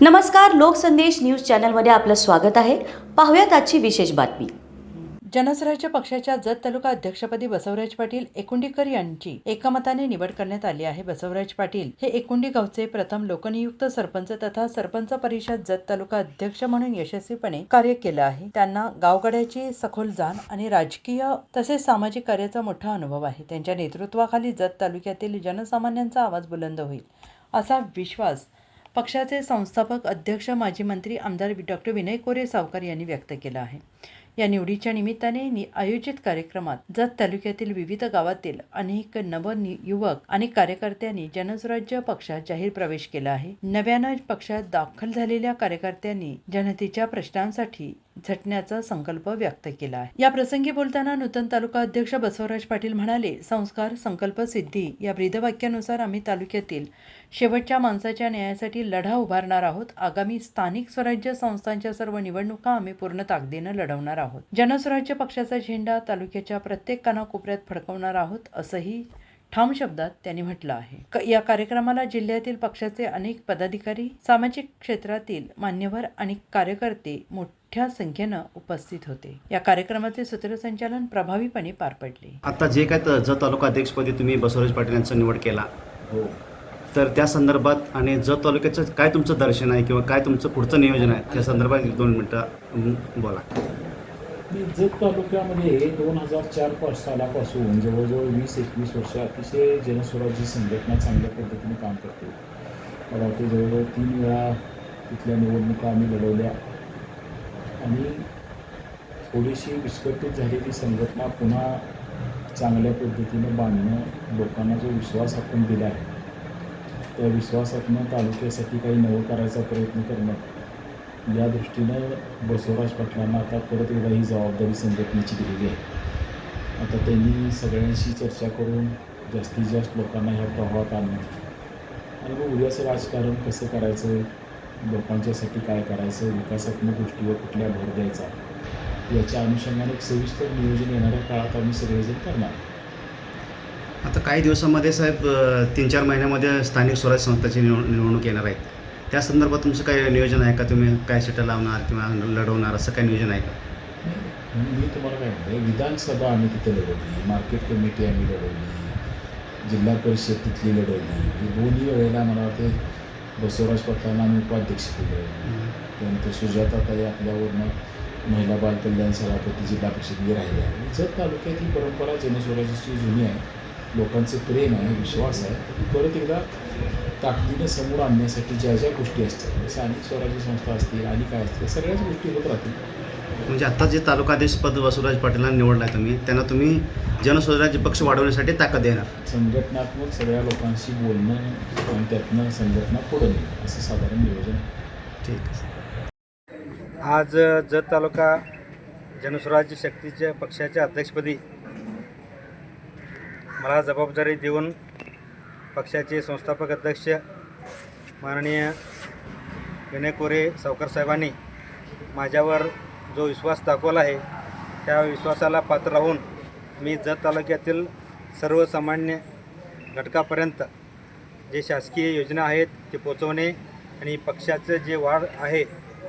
नमस्कार लोकसंदेश न्यूज चॅनलमध्ये आपलं स्वागत आहे. पाहूयात आजची विशेष बातमी. जनसराज्य पक्षाच्या जत तालुका अध्यक्षपदी बसवराज पाटील एकुंडीकर यांची एकमताने निवड करण्यात आली आहे. बसवराज पाटील हे एकुंडी गावचे प्रथम लोकनियुक्त सरपंच तथा सरपंच परिषद जत तालुका अध्यक्ष म्हणून यशस्वीपणे कार्य केलं आहे. त्यांना गावगड्याची सखोल जाण आणि राजकीय तसेच सामाजिक कार्याचा मोठा अनुभव आहे. त्यांच्या नेतृत्वाखाली जत तालुक्यातील जनसामान्यांचा आवाज बुलंद होईल असा विश्वास पक्षाचे संस्थापक अध्यक्ष माजी मंत्री आमदार डॉक्टर विनय कोरे सावकार यांनी व्यक्त केला आहे. या निवडीच्या निमित्ताने नि आयोजित कार्यक्रमात जत तालुक्यातील विविध गावातील अनेक नवयुवक आणि कार्यकर्त्यांनी जनस्वराज्य पक्षात जाहीर प्रवेश केला आहे. नव्यानं पक्षात दाखल झालेल्या कार्यकर्त्यांनी जनतेच्या प्रश्नांसाठी झटण्याचा संकल्प व्यक्त केला आहे. या प्रसंगी बोलताना नूतन तालुका अध्यक्ष बसवराज पाटील म्हणाले संस्कार संकल्प सिद्धी या ब्रीदवाक्यानुसार आम्ही तालुक्यातील शेवटच्या माणसाच्या न्यायासाठी लढा उभारणार आहोत. आगामी स्थानिक स्वराज्य संस्थांच्या सर्व निवडणुका आम्ही पूर्ण ताकदीनं लढवणार आहोत. जनस्वराज्य पक्षाचा झेंडा तालुक्याच्या प्रत्येक कानाकोपऱ्यात फडकवणार आहोत असंही ठाम शब्दात त्यांनी म्हटलं आहे. क- या कार्यक्रमाला जिल्ह्यातील पक्षाचे अनेक पदाधिकारी सामाजिक क्षेत्रातील मान्यवर आणि कार्यकर्ते मोठ्या संख्येनं उपस्थित होते. या कार्यक्रमाचे सूत्रसंचालन प्रभावीपणे पार पडले. आता जे काय त- जत तालुका अध्यक्षपदी तुम्ही बसवराज पाटील यांचा निवड केला. हो. तर त्या संदर्भात आणि जत तालुक्याचं काय तुमचं दर्शन आहे किंवा काय तुमचं पुढचं नियोजन आहे? त्या संदर्भात एक दोन मिनटं बोला. मी जत तालुक्यामध्ये दोन हजार चार पाच सालापासून जवळजवळ वीस एकवीस वर्ष अतिशय जनस्वराज्य संघटना चांगल्या पद्धतीने काम करते. मला वाटते जवळजवळ तीन वेळा तिथल्या निवडणुका आम्ही लढवल्या. आणि थोडीशी विस्कटीत झालेली संघटना पुन्हा चांगल्या पद्धतीनं बांधणं लोकांना जो विश्वास आपण दिला आहे त्या विश्वासातनं तालुक्यासाठी काही नवं करायचा प्रयत्न करणं या दृष्टीनं बसवराज पाटलांना आता परत एकदा ही जबाबदारी संघटनेची दिलेली आहे. आता त्यांनी सगळ्यांशी चर्चा करून जास्तीत जास्त लोकांना ह्या प्रवाहात आणणं आणि मग उद्याचं राजकारण कसं करायचं? लोकांच्यासाठी काय करायचं विकासात्मक गोष्टीवर कुठल्या भर द्यायचा? याच्या अनुषंगाने एक सविस्तर नियोजन येणाऱ्या काळात आम्ही सगळेजण करणार. आता काही दिवसामध्ये साहेब तीन चार महिन्यामध्ये स्थानिक स्वराज्य संस्थाची निवड निवडणूक येणार आहेत. त्या संदर्भात तुमचं काय नियोजन आहे का? तुम्ही काय सीटं लावणार किंवा लढवणार असं काय नियोजन आहे का? मी तुम्हाला काय म्हणतो विधानसभा आम्ही तिथे लढवली मार्केट कमिटी आम्ही लढवली जिल्हा परिषद तिथली लढवली दोन्ही वेळेला मला वाटते बसवराज पाटलांना आम्ही उपाध्यक्ष केलं त्यानंतर सुजाताताई आपल्यावरनं महिला बाल कल्याण सभापती जिल्हा परिषदेमध्ये राहिल्या आणि जत तालुक्यात ही परंपरा जनस्वराज्याची जुनी आहे लोकांचं प्रेम आहे विश्वास आहे ती परत एकदा ताकदीनं समोर आणण्यासाठी ज्या ज्या गोष्टी असतात स्थानिक स्वराज्य संस्था असतील आणि काय असतील सगळ्याच गोष्टी होत राहतील. म्हणजे आता जे तालुका अध्यक्षपद बसवराज पाटीलांना निवडला आहे तुम्ही त्यांना तुम्ही जनस्वराज्य पक्ष वाढवण्यासाठी ताकद देणार संघटनात्मक सगळ्या लोकांशी बोलणं आणि त्यातनं संघटना पुढं असं साधारण नियोजन. ठीक आहे आज जत तालुका जनस्वराज्य शक्तीच्या पक्षाच्या अध्यक्षपदी मला जबाबदारी देऊन पक्षाचे संस्थापक अध्यक्ष माननीय विनय कोरे सावकार साहेबांनी माझ्यावर जो विश्वास दाखवला आहे त्या विश्वासाला पात्र राहून मी जत तालुक्यातील सर्वसामान्य घटकापर्यंत जे शासकीय योजना आहेत ते पोचवणे आणि पक्षाचं जे वाढ आहे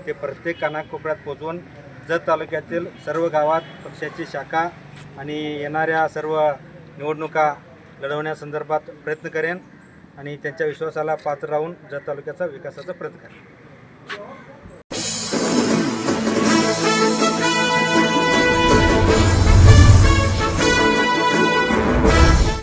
ते प्रत्येक कानाकोपऱ्यात पोचवून जत तालुक्यातील सर्व गावात पक्षाची शाखा आणि येणाऱ्या सर्व निवडणुका लढवण्यासंदर्भात प्रयत्न करेन आणि त्यांच्या विश्वासाला पात्र राहून जत तालुक्याचा विकासाचा प्रयत्न करेन.